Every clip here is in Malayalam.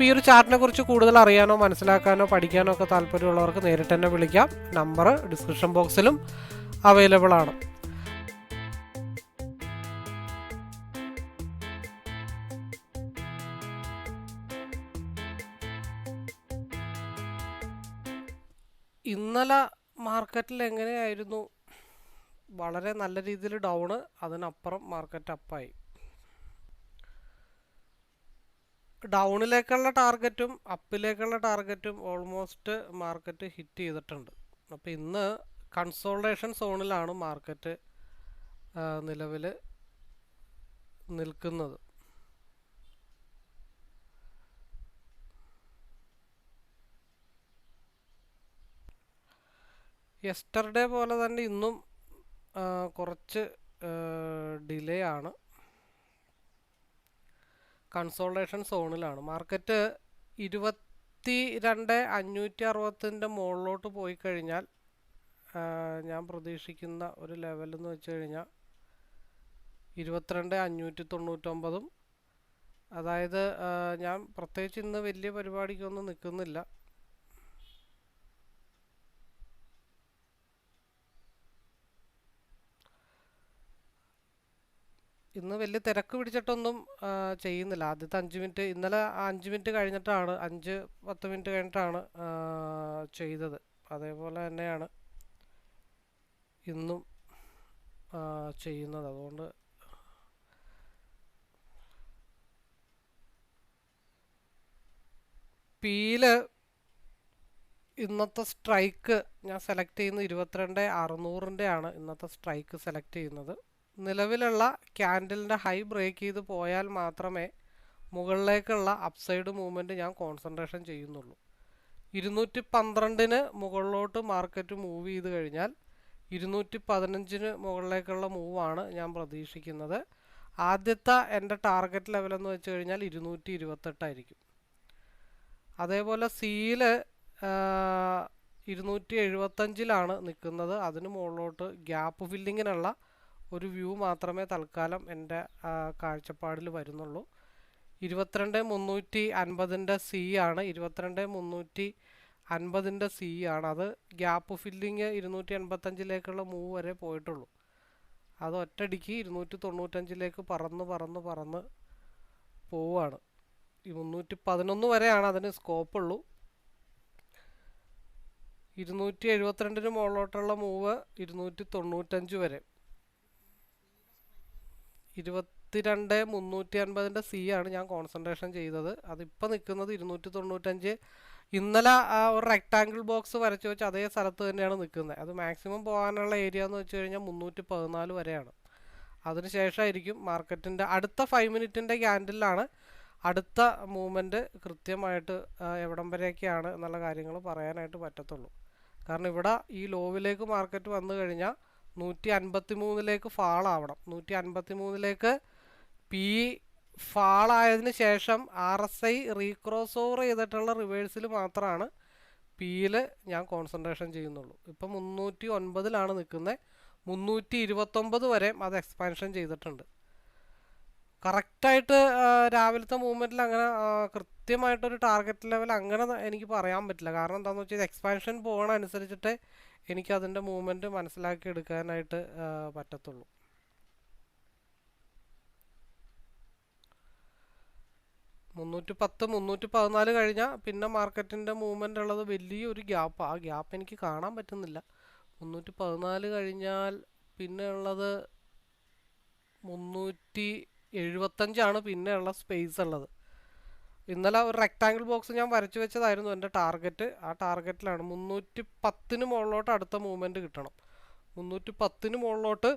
അപ്പോൾ ഈ ഒരു ചാർട്ടിനെ കുറിച്ച് കൂടുതൽ അറിയാനോ മനസ്സിലാക്കാനോ പഠിക്കാനോ ഒക്കെ താല്പര്യമുള്ളവർക്ക് നേരിട്ട് തന്നെ വിളിക്കാം. നമ്പർ ഡിസ്ക്രിപ്ഷൻ ബോക്സിലും അവൈലബിൾ ആണ്. ഇന്നലെ മാർക്കറ്റിൽ എങ്ങനെയായിരുന്നു? വളരെ നല്ല രീതിയിൽ ഡൗണ് അതിനപ്പുറം മാർക്കറ്റ് അപ്പായി ഡൗണിലേക്കുള്ള ടാർഗറ്റും അപ്പിലേക്കുള്ള ടാർഗറ്റും ഓൾമോസ്റ്റ് മാർക്കറ്റ് ഹിറ്റ് ചെയ്തിട്ടുണ്ട്. അപ്പോൾ ഇന്ന് കൺസോൾട്ടേഷൻ സോണിലാണ് മാർക്കറ്റ് നിലവിൽ നിൽക്കുന്നത്. യെസ്റ്റർഡേ പോലെ തന്നെ ഇന്നും കുറച്ച് ഡിലേ ആണ്. കൺസോൾട്ടേഷൻ സോണിലാണ് മാർക്കറ്റ് ഇരുപത്തി രണ്ട് അഞ്ഞൂറ്റി അറുപത്തിന്റെ മുകളിലോട്ട് പോയി കഴിഞ്ഞാൽ ഞാൻ പ്രതീക്ഷിക്കുന്ന ഒരു ലെവൽ എന്ന് വെച്ച് കഴിഞ്ഞാൽ ഇരുപത്തിരണ്ട് അഞ്ഞൂറ്റി തൊണ്ണൂറ്റൊമ്പതും അതായത് ഞാൻ പ്രത്യേകിച്ച് ഇന്ന് വലിയ പരിപാടിക്കൊന്നും നിൽക്കുന്നില്ല. ഇന്ന് വലിയ തിരക്ക് പിടിച്ചിട്ടൊന്നും ചെയ്യുന്നില്ല. ആദ്യത്തെ അഞ്ച് മിനിറ്റ് ഇന്നലെ അഞ്ച് മിനിറ്റ് കഴിഞ്ഞിട്ടാണ് അഞ്ച് പത്ത് മിനിറ്റ് കഴിഞ്ഞിട്ടാണ് ചെയ്തത്. അതേപോലെ തന്നെയാണ് ഇന്നും ചെയ്യുന്നത്. അതുകൊണ്ട് പിയിൽ ഇന്നത്തെ സ്ട്രൈക്ക് ഞാൻ സെലക്ട് ചെയ്യുന്നത് ഇരുപത്തിരണ്ട് അറുന്നൂറിന്റെ ആണ് ഇന്നത്തെ സ്ട്രൈക്ക് സെലക്ട് ചെയ്യുന്നത്. നിലവിലുള്ള ക്യാൻഡലിന്റെ ഹൈ ബ്രേക്ക് ചെയ്ത് പോയാൽ മാത്രമേ മുകളിലേക്കുള്ള അപ്സൈഡ് മൂവ്മെന്റ് ഞാൻ കോൺസെൻട്രേഷൻ ചെയ്യുന്നുള്ളൂ. ഇരുന്നൂറ്റി പന്ത്രണ്ടിന് മുകളിലോട്ട് മാർക്കറ്റ് മൂവ് ചെയ്ത് കഴിഞ്ഞാൽ ഇരുന്നൂറ്റി പതിനഞ്ചിന് മുകളിലേക്കുള്ള മൂവാണ് ഞാൻ പ്രതീക്ഷിക്കുന്നത്. ആദ്യത്തെ എന്റെ ടാർഗറ്റ് ലെവൽ എന്ന് വെച്ച് കഴിഞ്ഞാൽ ഇരുന്നൂറ്റി ഇരുപത്തെട്ടായിരിക്കും അതേപോലെ സിയിൽ ഇരുന്നൂറ്റി എഴുപത്തഞ്ചിലാണ് നിൽക്കുന്നത്. അതിന് മുകളിലോട്ട് ഗ്യാപ്പ് ഫില്ലിങ്ങിനുള്ള ഒരു വ്യൂ മാത്രമേ തൽക്കാലം എന്റെ കാഴ്ചപ്പാടിൽ വരുന്നുള്ളൂ. ഇരുപത്തിരണ്ട് മുന്നൂറ്റി അൻപതിന്റെ സി ആണ്. ഇരുപത്തിരണ്ട് മുന്നൂറ്റി അൻപതിന്റെ സി ആണ്. അത് ഗ്യാപ്പ് ഫില്ലിങ് ഇരുന്നൂറ്റി എൺപത്തഞ്ചിലേക്കുള്ള മൂവ് വരെ പോയിട്ടുള്ളൂ. അത് ഒറ്റടിക്ക് ഇരുന്നൂറ്റി തൊണ്ണൂറ്റഞ്ചിലേക്ക് പറന്ന് പറന്ന് പറന്ന് പോവുകയാണ് ഈ മുന്നൂറ്റി പതിനൊന്ന് വരെയാണ് അതിന് സ്കോപ്പ് ഉള്ളൂ ഇരുന്നൂറ്റി എഴുപത്തിരണ്ടിന് മുകളിലോട്ടുള്ള മൂവ് ഇരുന്നൂറ്റി തൊണ്ണൂറ്റഞ്ച് വരെ. ഇരുപത്തിരണ്ട് മുന്നൂറ്റി അൻപതിന്റെ സി ആണ് ഞാൻ കോൺസെൻട്രേഷൻ ചെയ്തത്. അതിപ്പോൾ നിൽക്കുന്നത് ഇരുന്നൂറ്റി തൊണ്ണൂറ്റഞ്ച് ഇന്നലെ ആ ഒരു റെക്ടാങ്കിൾ ബോക്സ് വരച്ച് വെച്ച് അതേ സ്ഥലത്ത് തന്നെയാണ് നിൽക്കുന്നത്. അത് മാക്സിമം പോകാനുള്ള ഏരിയ എന്ന് വെച്ച് കഴിഞ്ഞാൽ മുന്നൂറ്റി പതിനാല് വരെയാണ്. അതിനുശേഷമായിരിക്കും മാർക്കറ്റിന്റെ അടുത്ത ഫൈവ് മിനിറ്റിന്റെ ക്യാൻഡിലാണ് അടുത്ത മൂവ്മെന്റ് കൃത്യമായിട്ട് എവിടം വരെയൊക്കെയാണ് എന്നുള്ള കാര്യങ്ങൾ പറയാനായിട്ട് പറ്റത്തുള്ളൂ. കാരണം ഇവിടെ ഈ ലോവിലേക്ക് മാർക്കറ്റ് വന്നു കഴിഞ്ഞാൽ നൂറ്റി അൻപത്തി മൂന്നിലേക്ക് ഫാൾ ആവണം നൂറ്റി അൻപത്തി മൂന്നിലേക്ക് പി ഫാളായതിന് ശേഷം R S I recross over ചെയ്തിട്ടുള്ള റിവേഴ്സിൽ മാത്രമാണ് പിയിൽ ഞാൻ കോൺസെൻട്രേഷൻ ചെയ്യുന്നുള്ളൂ. ഇപ്പം മുന്നൂറ്റി ഒൻപതിലാണ് നിൽക്കുന്നത്. മുന്നൂറ്റി ഇരുപത്തൊമ്പത് വരെ അത് എക്സ്പാൻഷൻ ചെയ്തിട്ടുണ്ട്. കറക്റ്റായിട്ട് രാവിലത്തെ മൂവ്മെന്റിൽ അങ്ങനെ കൃത്യമായിട്ടൊരു ടാർഗറ്റ് ലെവൽ അങ്ങനെ എനിക്ക് പറയാൻ പറ്റില്ല. കാരണം എന്താണെന്ന് വെച്ചാൽ എക്സ്പാൻഷൻ പോകണ അനുസരിച്ചിട്ട് എനിക്ക് അതിന്റെ മൂവ്മെന്റ് മനസ്സിലാക്കി എടുക്കാനായിട്ട് പറ്റത്തുള്ളൂ. മുന്നൂറ്റി പത്ത് മുന്നൂറ്റി പതിനാല് കഴിഞ്ഞാൽ പിന്നെ മാർക്കറ്റിന്റെ മൂവ്മെന്റ് ഉള്ളത് വലിയൊരു ഗ്യാപ്പ്. ആ ഗ്യാപ്പ് എനിക്ക് കാണാൻ പറ്റുന്നില്ല. മുന്നൂറ്റി പതിനാല് കഴിഞ്ഞാൽ പിന്നെ ഉള്ളത് മുന്നൂറ്റി എഴുപത്തഞ്ചാണ് പിന്നെ ഉള്ള സ്പേസ് ഉള്ളത്. ഇന്നലെ ഒരു റെക്റ്റാങ്കിൾ ബോക്സ് ഞാൻ വരച്ചു വെച്ചതായിരുന്നു എന്റെ ടാർഗറ്റ് ആ ടാർഗറ്റിലാണ് മുന്നൂറ്റി പത്തിന് മുകളിലോട്ട് അടുത്ത മൂവ്മെന്റ് കിട്ടണം. മുന്നൂറ്റി പത്തിന് മുകളിലോട്ട്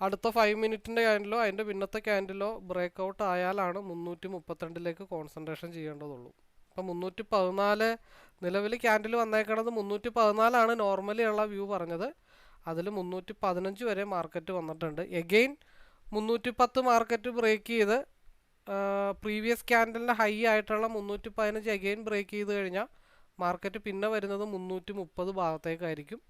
അടുത്ത ഫൈവ് മിനിറ്റിന്റെ ക്യാൻഡിലോ അതിന്റെ പിന്നത്തെ ക്യാൻഡിലോ ബ്രേക്ക് ഔട്ട് ആയാലാണ് മുന്നൂറ്റി മുപ്പത്തിരണ്ടിലേക്ക് കോൺസെൻട്രേഷൻ ചെയ്യേണ്ടതുള്ളൂ. അപ്പം മുന്നൂറ്റി പതിനാല് നിലവിൽ ക്യാൻഡിൽ വന്നേക്കണത് മുന്നൂറ്റി പതിനാലാണ് നോർമലി ഉള്ള വ്യൂ പറഞ്ഞത്. അതിൽ മുന്നൂറ്റി പതിനഞ്ച് വരെ മാർക്കറ്റ് വന്നിട്ടുണ്ട്. എഗെയിൻ മുന്നൂറ്റി പത്ത് മാർക്കറ്റ് ബ്രേക്ക് ചെയ്ത് പ്രീവിയസ് ക്യാൻഡലിന്റെ ഹൈ ആയിട്ടുള്ള മുന്നൂറ്റി പതിനഞ്ച് അഗെയിൻ ബ്രേക്ക് ചെയ്ത് കഴിഞ്ഞാൽ മാർക്കറ്റ് പിന്നെ വരുന്നത് മുന്നൂറ്റി മുപ്പത് ഭാഗത്തേക്കായിരിക്കും.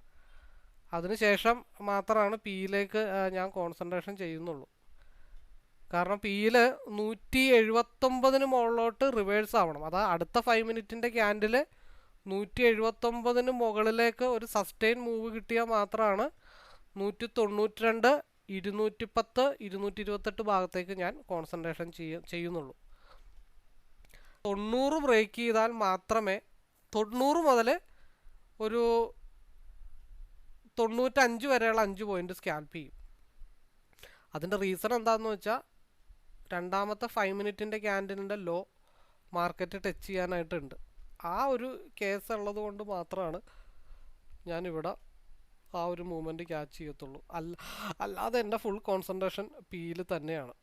അതിനുശേഷം മാത്രമാണ് പിയിലേക്ക് ഞാൻ കോൺസെൻട്രേഷൻ ചെയ്യുന്നുള്ളൂ. കാരണം പിയിൽ നൂറ്റി എഴുപത്തൊമ്പതിന് മുകളിലോട്ട് റിവേഴ്സ് ആവണം. അതാ അടുത്ത ഫൈവ് മിനിറ്റിന്റെ ക്യാൻഡിൽ നൂറ്റി എഴുപത്തൊമ്പതിന് മുകളിലേക്ക് ഒരു സസ്റ്റെയിൻ മൂവ് കിട്ടിയാൽ മാത്രമാണ് നൂറ്റി തൊണ്ണൂറ്റി രണ്ട് ഇരുന്നൂറ്റി പത്ത് ഇരുന്നൂറ്റി ഇരുപത്തെട്ട് ഭാഗത്തേക്ക് ഞാൻ കോൺസെൻട്രേഷൻ ചെയ്യ ചെയ്യുന്നുള്ളൂ. തൊണ്ണൂറ് ബ്രേക്ക് ചെയ്താൽ മാത്രമേ തൊണ്ണൂറ് മുതൽ ഒരു തൊണ്ണൂറ്റഞ്ച് വരെയുള്ള അഞ്ച് പോയിന്റ് സ്കാൽപ്പ് ചെയ്യും. അതിന്റെ റീസൺ എന്താണെന്ന് വെച്ചാൽ രണ്ടാമത്തെ ഫൈവ് മിനിറ്റിന്റെ ക്യാൻഡിലിന്റെ ലോ മാർക്കറ്റ് ടച്ച് ചെയ്യാനായിട്ടുണ്ട്. ആ ഒരു കേസ് ഉള്ളത് കൊണ്ട് മാത്രമാണ് ഞാനിവിടെ ആ ഒരു മൂമെന്റ് ക്യാച്ച് ചെയ്യത്തുള്ളൂ. അല്ല അല്ലാതെ എന്റെ ഫുൾ കോൺസെൻട്രേഷൻ പിയിൽ തന്നെയാണ്.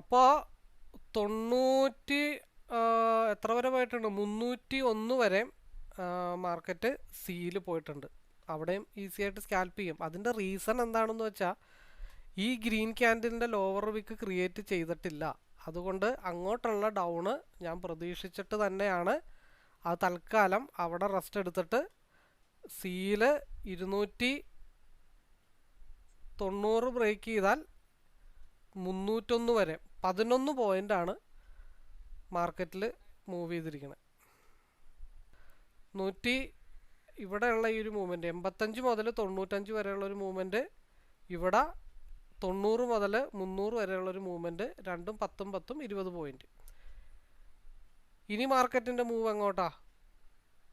അപ്പോൾ തൊണ്ണൂറ്റി എത്ര വരെ പോയിട്ടുണ്ട്? മുന്നൂറ്റി ഒന്ന് വരെ മാർക്കറ്റ് സിയിൽ പോയിട്ടുണ്ട്. അവിടെയും ഈസി ആയിട്ട് സ്കാൽപ്പ് ചെയ്യും. അതിന്റെ റീസൺ എന്താണെന്ന് വെച്ചാൽ ഈ ഗ്രീൻ ക്യാൻഡിലിന്റെ ലോവർ വിക്ക് ക്രിയേറ്റ് ചെയ്തിട്ടില്ല. അതുകൊണ്ട് അങ്ങോട്ടുള്ള ഡൗണ് ഞാൻ പ്രതീക്ഷിച്ചിട്ട് തന്നെയാണ്. അത് തൽക്കാലം അവിടെ റെസ്റ്റ് എടുത്തിട്ട് സിയിൽ ഇരുന്നൂറ്റി തൊണ്ണൂറ് ബ്രേക്ക് ചെയ്താൽ മുന്നൂറ്റൊന്ന് വരെ പതിനൊന്ന് പോയിന്റാണ് മാർക്കറ്റിൽ മൂവ് ചെയ്തിരിക്കുന്നത് നൂറ്റി ഇവിടെയുള്ള ഈ ഒരു മൂവ്മെന്റ് എൺപത്തഞ്ച് മുതൽ തൊണ്ണൂറ്റഞ്ച് വരെയുള്ള ഒരു മൂവ്മെന്റ് ഇവിടെ തൊണ്ണൂറ് മുതൽ മുന്നൂറ് വരെയുള്ള ഒരു മൂവ്മെന്റ് രണ്ടും പത്തും പത്തും ഇരുപത് പോയിന്റ് ഇനി മാർക്കറ്റിന്റെ മൂവ് എങ്ങോട്ടാ?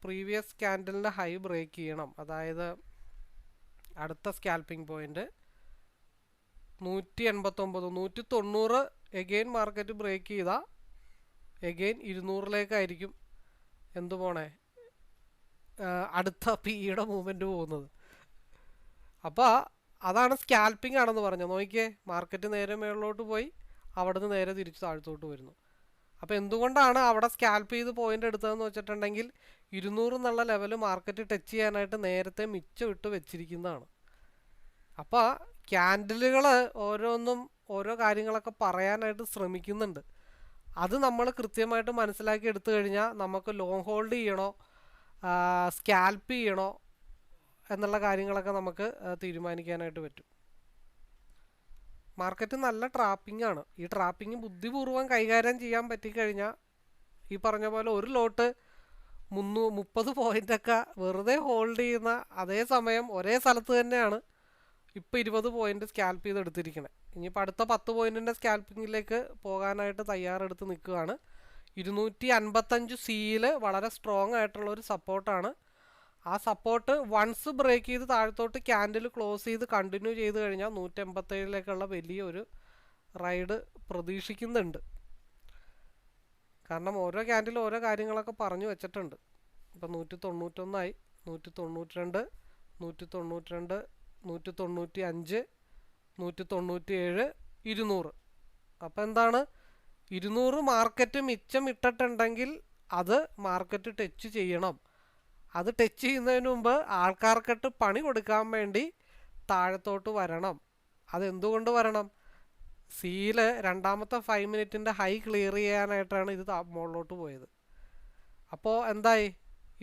പ്രീവിയസ് ക്യാൻഡലിന്റെ ഹൈ ബ്രേക്ക് ചെയ്യണം. അതായത് അടുത്ത സ്കാൽപ്പിംഗ് പോയിന്റ് നൂറ്റി എൺപത്തൊമ്പത് നൂറ്റി തൊണ്ണൂറ് എഗെയിൻ മാർക്കറ്റ് ബ്രേക്ക് ചെയ്താൽ എഗെയിൻ ഇരുന്നൂറിലേക്കായിരിക്കും. എന്ത് പോണേ? അടുത്ത പി പിയുടെ മൂവ്മെന്റ് പോകുന്നത്. അപ്പോൾ അതാണ് സ്കാൽപ്പിംഗ് ആണെന്ന് പറഞ്ഞു നോക്കിയേ മാർക്കറ്റ് നേരെ മേളിലോട്ട് പോയി അവിടെ നിന്ന് നേരെ തിരിച്ച് താഴ്ത്തോട്ട് വരുന്നു. അപ്പോൾ എന്തുകൊണ്ടാണ് അവിടെ സ്കാൽപ്പ് ചെയ്ത് പോയിന്റ് എടുത്തതെന്ന് വെച്ചിട്ടുണ്ടെങ്കിൽ ഇരുന്നൂറ് എന്നുള്ള ലെവൽ മാർക്കറ്റ് ടച്ച് ചെയ്യാനായിട്ട് നേരത്തെ മിച്ചം ഇട്ട് വെച്ചിരിക്കുന്നതാണ്. അപ്പോൾ ക്യാൻഡിലുകൾ ഓരോന്നും ഓരോ കാര്യങ്ങളൊക്കെ പറയാനായിട്ട് ശ്രമിക്കുന്നുണ്ട്. അത് നമ്മൾ കൃത്യമായിട്ട് മനസ്സിലാക്കി എടുത്തു കഴിഞ്ഞാൽ നമുക്ക് ലോങ് ഹോൾഡ് ചെയ്യണോ സ്കാൽപ്പ് ചെയ്യണോ എന്നുള്ള കാര്യങ്ങളൊക്കെ നമുക്ക് തീരുമാനിക്കാനായിട്ട് പറ്റും. മാർക്കറ്റ് നല്ല ട്രാപ്പിംഗ് ആണ്. ഈ ട്രാപ്പിംഗ് ബുദ്ധിപൂർവം കൈകാര്യം ചെയ്യാൻ പറ്റിക്കഴിഞ്ഞാൽ ഈ പറഞ്ഞ പോലെ ഒരു ലോട്ട് മുന്നൂ മുപ്പത് പോയിന്റൊക്കെ വെറുതെ ഹോൾഡ് ചെയ്യുന്ന അതേ സമയം ഒരേ സ്ഥലത്ത് തന്നെയാണ് ഇപ്പോൾ ഇരുപത് പോയിന്റ് സ്കാൽപ്പ് ചെയ്ത് എടുത്തിരിക്കുന്നത് ഇനിയിപ്പോൾ അടുത്ത പത്ത് പോയിന്റിന്റെ സ്കാൽപ്പിങ്ങിലേക്ക് പോകാനായിട്ട് തയ്യാറെടുത്ത് നിൽക്കുകയാണ്. ഇരുന്നൂറ്റി അൻപത്തഞ്ച് സിയിൽ വളരെ സ്ട്രോങ് ആയിട്ടുള്ള ഒരു സപ്പോർട്ടാണ് ആ സപ്പോർട്ട് വൺസ് ബ്രേക്ക് ചെയ്ത് താഴത്തോട്ട് ക്യാൻഡിൽ ക്ലോസ് ചെയ്ത് കണ്ടിന്യൂ ചെയ്ത് കഴിഞ്ഞാൽ നൂറ്റമ്പത്തേഴിലേക്കുള്ള വലിയൊരു റൈഡ് പ്രതീക്ഷിക്കുന്നുണ്ട്. കാരണം ഓരോ ക്യാൻഡിലും ഓരോ കാര്യങ്ങളൊക്കെ പറഞ്ഞു വെച്ചിട്ടുണ്ട്. ഇപ്പം നൂറ്റി തൊണ്ണൂറ്റൊന്നായി നൂറ്റി തൊണ്ണൂറ്റി രണ്ട് നൂറ്റി തൊണ്ണൂറ്റി രണ്ട് നൂറ്റി തൊണ്ണൂറ്റി അഞ്ച് നൂറ്റി തൊണ്ണൂറ്റി ഏഴ് ഇരുന്നൂറ്. അപ്പം എന്താണ്? ഇരുന്നൂറ് മാർക്കറ്റ് മിച്ചം ഇട്ടിട്ടുണ്ടെങ്കിൽ അത് മാർക്കറ്റ് ടച്ച് ചെയ്യണം. അത് ടച്ച് ചെയ്യുന്നതിന് മുമ്പ് ആൾക്കാർക്കിട്ട് പണി കൊടുക്കാൻ വേണ്ടി താഴത്തോട്ട് വരണം. അതെന്തുകൊണ്ട് വരണം? സീൽ രണ്ടാമത്തെ ഫൈവ് മിനിറ്റിന്റെ ഹൈ ക്ലിയർ ചെയ്യാനായിട്ടാണ് ഇത് മുകളിലോട്ട് പോയത്. അപ്പോൾ എന്തായി?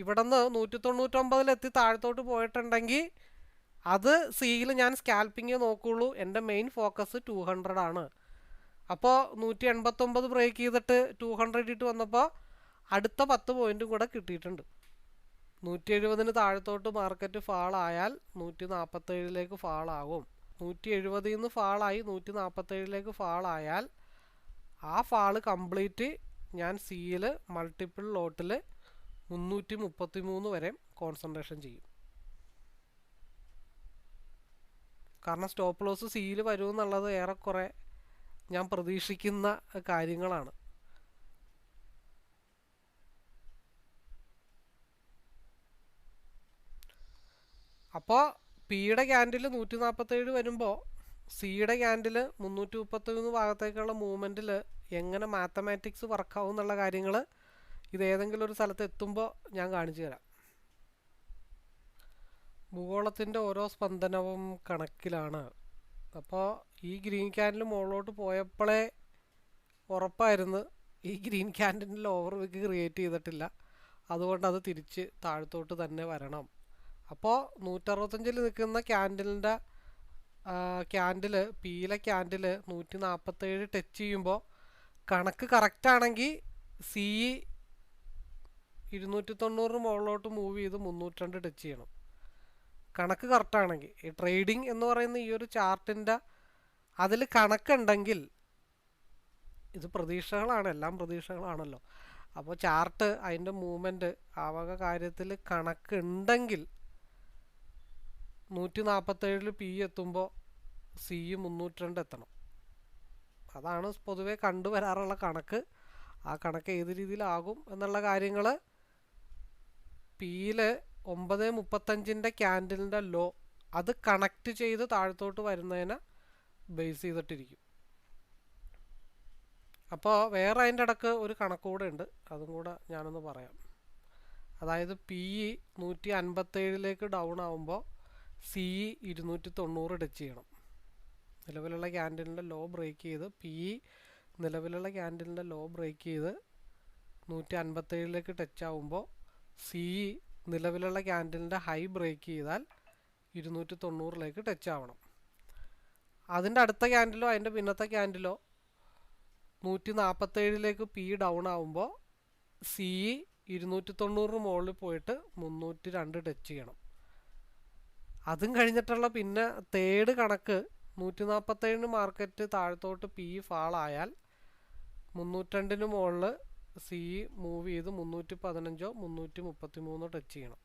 ഇവിടെ നിന്ന് നൂറ്റി തൊണ്ണൂറ്റൊമ്പതിലെത്തി താഴത്തോട്ട് പോയിട്ടുണ്ടെങ്കിൽ അത് സിയിൽ ഞാൻ സ്കാൽപ്പിങ് നോക്കുള്ളൂ. എന്റെ മെയിൻ ഫോക്കസ് ടു ഹൺഡ്രഡ് ആണ്. അപ്പോൾ നൂറ്റി എൺപത്തൊമ്പത് ബ്രേക്ക് ചെയ്തിട്ട് ടു ഹൺഡ്രഡ് ഇട്ട് വന്നപ്പോൾ അടുത്ത പത്ത് പോയിന്റും കൂടെ കിട്ടിയിട്ടുണ്ട്. നൂറ്റി എഴുപതിന് താഴത്തോട്ട് മാർക്കറ്റ് ഫാളായാൽ നൂറ്റി നാൽപ്പത്തേഴിലേക്ക് ഫാളാകും. നൂറ്റി എഴുപതിൽ നിന്ന് ഫാളായി നൂറ്റി നാൽപ്പത്തേഴിലേക്ക് ഫാളായാൽ ആ ഫാൾ കംപ്ലീറ്റ് ഞാൻ സിയിൽ മൾട്ടിപ്പിൾ ലോട്ടിൽ മുന്നൂറ്റി മുപ്പത്തി മൂന്ന് വരെ കോൺസെൻട്രേഷൻ ചെയ്യും. കാരണം സ്റ്റോപ്പ് ലോസ് സിയിൽ വരുമെന്നുള്ളത് ഏറെക്കുറെ ഞാൻ പ്രതീക്ഷിക്കുന്ന കാര്യങ്ങളാണ്. അപ്പോൾ പിയുടെ ക്യാൻഡിൽ നൂറ്റി നാൽപ്പത്തേഴ് വരുമ്പോൾ സിയുടെ ക്യാൻഡിൽ മുന്നൂറ്റി മുപ്പത്തൊന്ന് ഭാഗത്തേക്കുള്ള മൂവ്മെന്റിൽ എങ്ങനെ മാത്തമാറ്റിക്സ് വർക്കാവും എന്നുള്ള കാര്യങ്ങൾ ഇത് ഏതെങ്കിലും ഒരു സ്ഥലത്ത് എത്തുമ്പോൾ ഞാൻ കാണിച്ചു തരാം. ഭൂഗോളത്തിന്റെ ഓരോ സ്പന്ദനവും കണക്കിലാണ്. അപ്പോൾ ഈ ഗ്രീൻ ക്യാൻഡിൽ മുകളിലോട്ട് പോയപ്പോഴേ ഉറപ്പായിരുന്നു ഈ ഗ്രീൻ ക്യാൻഡിന്റെ ഓവർ വിക്ക് ക്രിയേറ്റ് ചെയ്തിട്ടില്ല. അതുകൊണ്ട് അത് തിരിച്ച് താഴത്തോട്ട് തന്നെ വരണം. അപ്പോൾ നൂറ്ററുപത്തഞ്ചിൽ നിൽക്കുന്ന ക്യാൻഡിലിന്റെ ക്യാൻഡിൽ പീല ക്യാൻഡിൽ നൂറ്റി നാൽപ്പത്തേഴ് ടച്ച് ചെയ്യുമ്പോൾ കണക്ക് കറക്റ്റാണെങ്കിൽ സി ഇരുന്നൂറ്റി തൊണ്ണൂറിന് മുകളിലോട്ട് മൂവ് ചെയ്ത് മുന്നൂറ്റി ടച്ച് ചെയ്യണം. കണക്ക് കറക്റ്റാണെങ്കിൽ ഈ ട്രേഡിംഗ് എന്ന് പറയുന്ന ഈ ഒരു ചാർട്ടിന്റെ അതിൽ കണക്കുണ്ടെങ്കിൽ ഇത് പ്രതീക്ഷകളാണ് എല്ലാം പ്രതീക്ഷകളാണല്ലോ. അപ്പോൾ ചാർട്ട് അതിന്റെ മൂവ്മെന്റ് ആ വക കാര്യത്തിൽ കണക്കുണ്ടെങ്കിൽ നൂറ്റി നാൽപ്പത്തേഴിൽ പി എത്തുമ്പോൾ സി മുന്നൂറ്റി രണ്ട് എത്തണം. അതാണ് പൊതുവെ കണ്ടുവരാറുള്ള കണക്ക്. ആ കണക്ക് ഏത് രീതിയിലാകും എന്നുള്ള കാര്യങ്ങൾ പിയിൽ ഒമ്പത് മുപ്പത്തഞ്ചിന്റെ ക്യാൻഡിലിന്റെ ലോ അത് കണക്ട് ചെയ്ത് താഴത്തോട്ട് വരുന്നതിനെ ബേസ് ചെയ്തിട്ടിരിക്കും. അപ്പോൾ വേറെ അതിന്റെ ഇടയ്ക്ക് ഒരു കണക്ക് കൂടെ ഉണ്ട്. അതും കൂടെ ഞാനൊന്ന് പറയാം. അതായത് പി ഇ നൂറ്റി അൻപത്തേഴിലേക്ക് ഡൗൺ ആകുമ്പോൾ സി ഇ ഇരുന്നൂറ്റി തൊണ്ണൂറ് ടച്ച് ചെയ്യണം. നിലവിലുള്ള ക്യാൻഡിലിന്റെ ലോ ബ്രേക്ക് ചെയ്ത് പി ഇ നിലവിലുള്ള ക്യാൻഡിലിന്റെ ലോ ബ്രേക്ക് ചെയ്ത് നൂറ്റി അൻപത്തേഴിലേക്ക് ടച്ച് ആവുമ്പോൾ സി ഇ നിലവിലുള്ള ക്യാൻഡിലിന്റെ ഹൈ ബ്രേക്ക് ചെയ്താൽ ഇരുന്നൂറ്റി തൊണ്ണൂറിലേക്ക് ടച്ച് ആവണം. അതിന്റെ അടുത്ത ക്യാൻഡിലോ അതിന്റെ പിന്നത്തെ ക്യാൻഡിലോ നൂറ്റി നാൽപ്പത്തേഴിലേക്ക് പി ഡൗൺ ആവുമ്പോൾ സി ഇരുന്നൂറ്റി തൊണ്ണൂറിന് മുകളിൽ പോയിട്ട് മുന്നൂറ്റി രണ്ട് ടച്ച് ചെയ്യണം. അതും കഴിഞ്ഞിട്ടുള്ള പിന്നെ തേർഡ് കണക്ക് നൂറ്റി നാൽപ്പത്തേഴിന് മാർക്കറ്റ് താഴത്തോട്ട് പി ഫാളായാൽ മുന്നൂറ്റണ്ടിന് മുകളിൽ സി മൂവ് ചെയ്ത് മുന്നൂറ്റി പതിനഞ്ചോ മുന്നൂറ്റി മുപ്പത്തി മൂന്നോ ടച്ച് ചെയ്യണം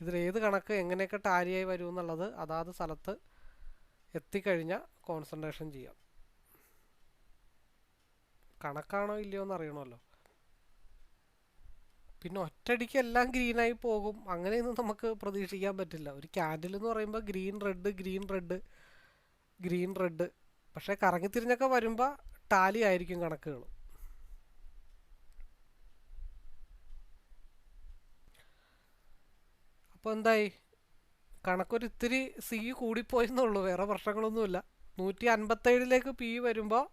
ഇതിലേത് കണക്ക് എങ്ങനെയൊക്കെ ടാലിയായി വരുമെന്നുള്ളത് അതാത് സ്ഥലത്ത് എത്തിക്കഴിഞ്ഞാൽ കോൺസെൻട്രേഷൻ ചെയ്യാം. കണക്കാണോ ഇല്ലയോ എന്ന് അറിയണമല്ലോ പിന്നെ ഒറ്റയടിക്ക് എല്ലാം ഗ്രീനായി പോകും. അങ്ങനെയൊന്നും നമുക്ക് പ്രതീക്ഷിക്കാൻ പറ്റില്ല. ഒരു ക്യാൻഡിൽ എന്ന് പറയുമ്പോൾ green red green red green red പക്ഷേ കറങ്ങിത്തിരിഞ്ഞൊക്കെ വരുമ്പോൾ ടാലി ആയിരിക്കും കണക്കുകൾ അപ്പോൾ എന്തായി? കണക്കൊരു ഇത്തിരി സി കൂടിപ്പോയെന്നുള്ളൂ വേറെ പ്രശ്നങ്ങളൊന്നുമില്ല. നൂറ്റി അൻപത്തേഴിലേക്ക് പി വരുമ്പോൾ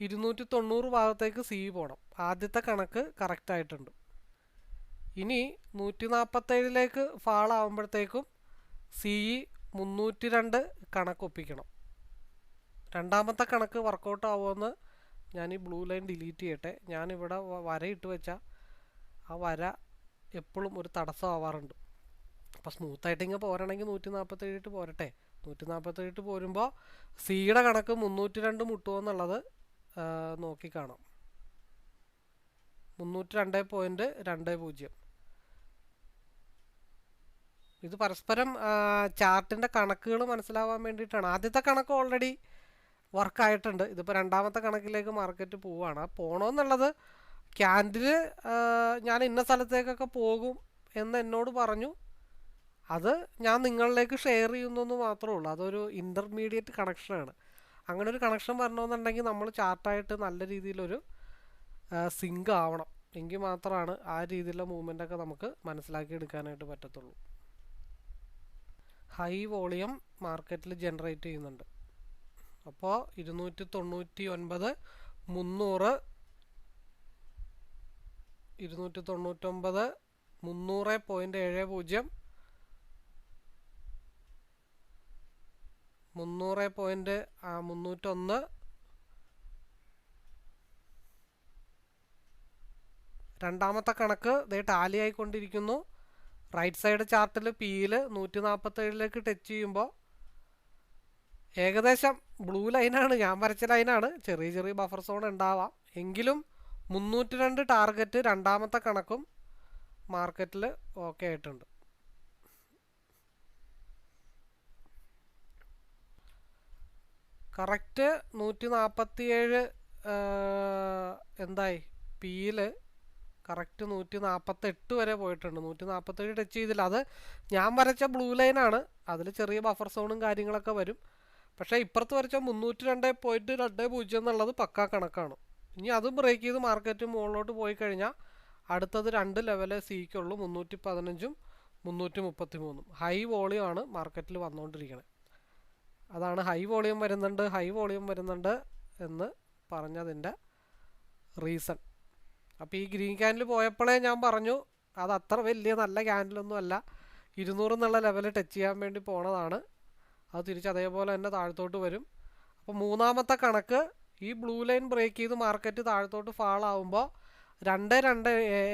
ഇരുന്നൂറ്റി തൊണ്ണൂറ് ഭാഗത്തേക്ക് സി പോകണം ആദ്യത്തെ കണക്ക് കറക്റ്റ് ആയിട്ടുണ്ട്. ഇനി നൂറ്റി നാൽപ്പത്തേഴിലേക്ക് ഫാളാവുമ്പോഴത്തേക്കും സി ഇ മുന്നൂറ്റി രണ്ട് കണക്ക് ഒപ്പിക്കണം. രണ്ടാമത്തെ കണക്ക് വർക്കൗട്ട് ആവുമെന്ന് ഞാൻ ഈ ബ്ലൂ ലൈൻ ഡിലീറ്റ് ചെയ്യട്ടെ. ഞാനിവിടെ വരയിട്ട് വെച്ചാൽ ആ വര എപ്പോഴും ഒരു തടസ്സമാവാറുണ്ട്. അപ്പോൾ സ്മൂത്തായിട്ട് ഇങ്ങനെ പോരണമെങ്കിൽ നൂറ്റി നാൽപ്പത്തേഴിട്ട് പോരട്ടെ നൂറ്റി നാൽപ്പത്തേഴിട്ട് പോരുമ്പോൾ സിയുടെ കണക്ക് മുന്നൂറ്റി രണ്ട് മുട്ടുമോ എന്നുള്ളത് നോക്കി കാണാം. മുന്നൂറ്റി രണ്ട് പോയിന്റ് രണ്ട് പൂജ്യം. ഇത് പരസ്പരം ചാർട്ടിന്റെ കണക്കുകൾ മനസ്സിലാവാൻ വേണ്ടിയിട്ടാണ്. ആദ്യത്തെ കണക്ക് ഓൾറെഡി വർക്കായിട്ടുണ്ട് ഇതിപ്പോൾ രണ്ടാമത്തെ കണക്കിലേക്ക് മാർക്കറ്റ് പോവുകയാണ് ആ പോകണമെന്നുള്ളത് ക്യാൻഡിൽ ഞാൻ ഇന്ന സ്ഥലത്തേക്കൊക്കെ പോകും എന്ന് എന്നോട് പറഞ്ഞു. അത് ഞാൻ നിങ്ങളിലേക്ക് ഷെയർ ചെയ്യുന്നു മാത്രമേ ഉള്ളൂ. അതൊരു ഇന്റർമീഡിയറ്റ് കണക്ഷനാണ് അങ്ങനെ ഒരു കണക്ഷൻ വരണമെന്നുണ്ടെങ്കിൽ നമ്മൾ ചാർട്ടായിട്ട് നല്ല രീതിയിലൊരു സിങ്ക് ആവണം. എങ്കിൽ മാത്രമാണ് ആ രീതിയിലുള്ള മൂവ്മെന്റൊക്കെ നമുക്ക് മനസ്സിലാക്കി എടുക്കാനായിട്ട് പറ്റത്തുള്ളൂ. ഹൈ വോളിയം മാർക്കറ്റിൽ ജനറേറ്റ് ചെയ്യുന്നുണ്ട്. അപ്പോൾ ഇരുന്നൂറ്റി തൊണ്ണൂറ്റി ഒൻപത് മുന്നൂറ് ഇരുന്നൂറ്റി തൊണ്ണൂറ്റൊമ്പത് മുന്നൂറ് പോയിന്റ് ഏഴ് പൂജ്യം മുന്നൂറ് പോയിന്റ് മുന്നൂറ്റൊന്ന് രണ്ടാമത്തെ കണക്ക് ഇതേ ടാലി ആയിക്കൊണ്ടിരിക്കുന്നു. റൈറ്റ് സൈഡ് ചാർട്ടിൽ പിയിൽ നൂറ്റി നാൽപ്പത്തേഴിലേക്ക് ടച്ച് ചെയ്യുമ്പോൾ ഏകദേശം ബ്ലൂ ലൈനാണ് ഞാൻ വരച്ച ലൈനാണ്. ചെറിയ ചെറിയ ബഫർ സോൺ ഉണ്ടാവാം. എങ്കിലും മുന്നൂറ്റി രണ്ട് ടാർഗറ്റ് രണ്ടാമത്തെ കണക്കും മാർക്കറ്റിൽ ഓക്കെ ആയിട്ടുണ്ട്. കറക്റ്റ് നൂറ്റി നാൽപ്പത്തിയേഴ് എന്തായി? പിയിൽ കറക്റ്റ് നൂറ്റി നാൽപ്പത്തെട്ട് വരെ പോയിട്ടുണ്ട്. നൂറ്റി നാൽപ്പത്തേഴ് ടച്ച് ചെയ്തില്ല. അത് ഞാൻ വരച്ച ബ്ലൂ ലൈനാണ് അതിൽ ചെറിയ ബഫർ സോണും കാര്യങ്ങളൊക്കെ വരും. പക്ഷേ ഇപ്പുറത്ത് വരച്ച മുന്നൂറ്റി രണ്ട് പോയിന്റ് രണ്ട് പൂജ്യം എന്നുള്ളത് പക്കാ കണക്കാണ്. ഇനി അത് ബ്രേക്ക് ചെയ്ത് മാർക്കറ്റ് മുകളിലോട്ട് പോയി കഴിഞ്ഞാൽ അടുത്തത് രണ്ട് ലെവൽ സിക്കുള്ളൂ മുന്നൂറ്റി പതിനഞ്ചും മുന്നൂറ്റി മുപ്പത്തി മൂന്നും ഹൈ വോളിയം ആണ് മാർക്കറ്റിൽ വന്നുകൊണ്ടിരിക്കുന്നത് അതാണ് ഹൈ വോളിയം വരുന്നുണ്ട് ഹൈ വോളിയം വരുന്നുണ്ട് എന്ന് പറഞ്ഞതിന്റെ റീസൺ അപ്പോൾ ഈ ഗ്രീൻ ക്യാൻഡിൽ പോയപ്പോഴേ ഞാൻ പറഞ്ഞു അത് അത്ര വലിയ നല്ല ക്യാൻഡിലൊന്നും അല്ല. ഇരുന്നൂറ് എന്നുള്ള ലെവൽ ടച്ച് ചെയ്യാൻ വേണ്ടി പോണതാണ്. അത് തിരിച്ച് അതേപോലെ തന്നെ താഴത്തോട്ട് വരും. അപ്പോൾ മൂന്നാമത്തെ കണക്ക് ഈ ബ്ലൂ ലൈൻ ബ്രേക്ക് ചെയ്ത് മാർക്കറ്റ് താഴത്തോട്ട് ഫാൾ ആവുമ്പോൾ രണ്ട് രണ്ട്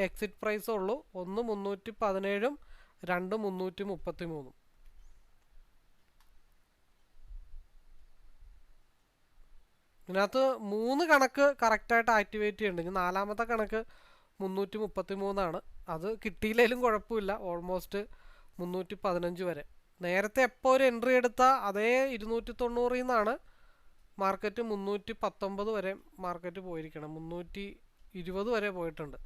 എക്സിറ്റ് പ്രൈസേ ഉള്ളൂ. ഒന്ന് മുന്നൂറ്റി പതിനേഴും രണ്ട് മുന്നൂറ്റി മുപ്പത്തി മൂന്നും ഇതിനകത്ത് മൂന്ന് കണക്ക് കറക്റ്റായിട്ട് ആക്ടിവേറ്റ് ചെയ്യുന്നുണ്ട് നാലാമത്തെ കണക്ക് മുന്നൂറ്റി മുപ്പത്തി മൂന്നാണ് അത് കിട്ടിയില്ലെങ്കിലും കുഴപ്പമില്ല. ഓൾമോസ്റ്റ് മുന്നൂറ്റി പതിനഞ്ച് വരെ. നേരത്തെ എപ്പോൾ ഒരു എൻട്രി എടുത്ത അതേ ഇരുന്നൂറ്റി തൊണ്ണൂറിൽ നിന്നാണ് മാർക്കറ്റ് മുന്നൂറ്റി പത്തൊമ്പത് വരെ മാർക്കറ്റ് പോയിരിക്കണം. മുന്നൂറ്റി ഇരുപത് വരെ പോയിട്ടുണ്ട്.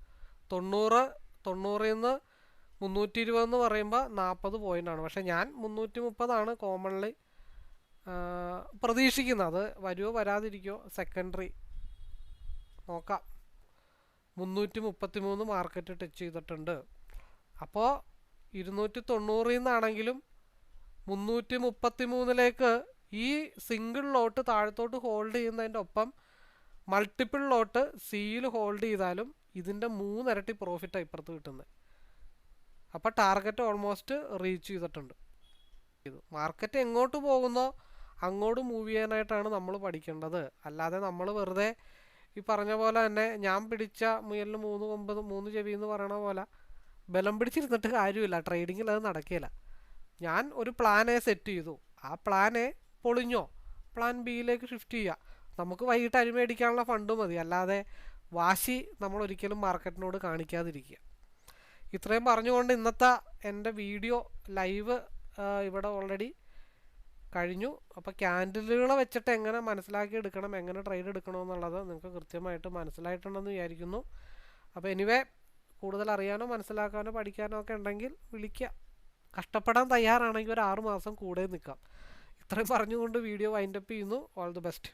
തൊണ്ണൂറ് തൊണ്ണൂറിൽ നിന്ന് മുന്നൂറ്റി ഇരുപതെന്ന് പറയുമ്പോൾ നാൽപ്പത് പോയിന്റാണ് പക്ഷേ ഞാൻ മുന്നൂറ്റി മുപ്പതാണ് കോമൺലി പ്രതീക്ഷിക്കുന്നത് വരുമോ വരാതിരിക്കുമോ സെക്കൻഡറി നോക്കാം മുന്നൂറ്റി മുപ്പത്തി മൂന്ന് മാർക്കറ്റ് ടച്ച് ചെയ്തിട്ടുണ്ട്. അപ്പോൾ ഇരുന്നൂറ്റി തൊണ്ണൂറിൽ നിന്നാണെങ്കിലും മുന്നൂറ്റി മുപ്പത്തി മൂന്നിലേക്ക് ഈ സിംഗിൾ ലോട്ട് താഴത്തോട്ട് ഹോൾഡ് ചെയ്യുന്നതിന്റെ ഒപ്പം മൾട്ടിപ്പിൾ ലോട്ട് സിയിൽ ഹോൾഡ് ചെയ്താലും ഇതിന്റെ മൂന്നിരട്ടി പ്രോഫിറ്റാണ് ഇപ്പുറത്ത് കിട്ടുന്നത് അപ്പോൾ ടാർഗറ്റ് ഓൾമോസ്റ്റ് റീച്ച് ചെയ്തിട്ടുണ്ട്. ഇത് മാർക്കറ്റ് എങ്ങോട്ട് പോകുന്നോ അങ്ങോട്ട് മൂവ് ചെയ്യാനായിട്ടാണ് നമ്മൾ പഠിക്കേണ്ടത്. അല്ലാതെ നമ്മൾ വെറുതെ ഈ പറഞ്ഞ പോലെ തന്നെ ഞാൻ പിടിച്ച മുയലിന് മൂന്ന് കൊമ്പത് മൂന്ന് ചെവി എന്ന് പറയണ പോലെ ബലം പിടിച്ചിരുന്നിട്ട് കാര്യമില്ല. ട്രേഡിങ്ങിൽ അത് നടക്കില്ല ഞാൻ ഒരു പ്ലാനെ സെറ്റ് ചെയ്തു. ആ പ്ലാനെ പൊളിഞ്ഞോ? പ്ലാൻ ബിയിലേക്ക് ഷിഫ്റ്റ് ചെയ്യുക നമുക്ക് വൈകിട്ട് അരിമേടിക്കാനുള്ള ഫണ്ട് മതി. അല്ലാതെ വാശി നമ്മൾ ഒരിക്കലും മാർക്കറ്റിനോട് കാണിക്കാതിരിക്കുക. ഇത്രയും പറഞ്ഞുകൊണ്ട് ഇന്നത്തെ എന്റെ വീഡിയോ ലൈവ് ഇവിടെ ഓൾറെഡി കഴിഞ്ഞു. അപ്പോൾ ക്യാൻഡിലുകളെ വെച്ചിട്ട് എങ്ങനെ മനസ്സിലാക്കി എടുക്കണം എങ്ങനെ ട്രേഡ് എടുക്കണം എന്നുള്ളത് നിങ്ങൾക്ക് കൃത്യമായിട്ട് മനസ്സിലായിട്ടുണ്ടെന്ന് വിചാരിക്കുന്നു. അപ്പോൾ എനിവേ കൂടുതൽ അറിയാനോ മനസ്സിലാക്കാനോ പഠിക്കാനോ ഒക്കെ ഉണ്ടെങ്കിൽ വിളിക്കുക. കഷ്ടപ്പെടാൻ തയ്യാറാണെങ്കിൽ ഒരു ആറുമാസം കൂടെ നിൽക്കാം. ഇത്രയും പറഞ്ഞുകൊണ്ട് വീഡിയോ വൈൻഡപ്പ് ചെയ്യുന്നു. All the best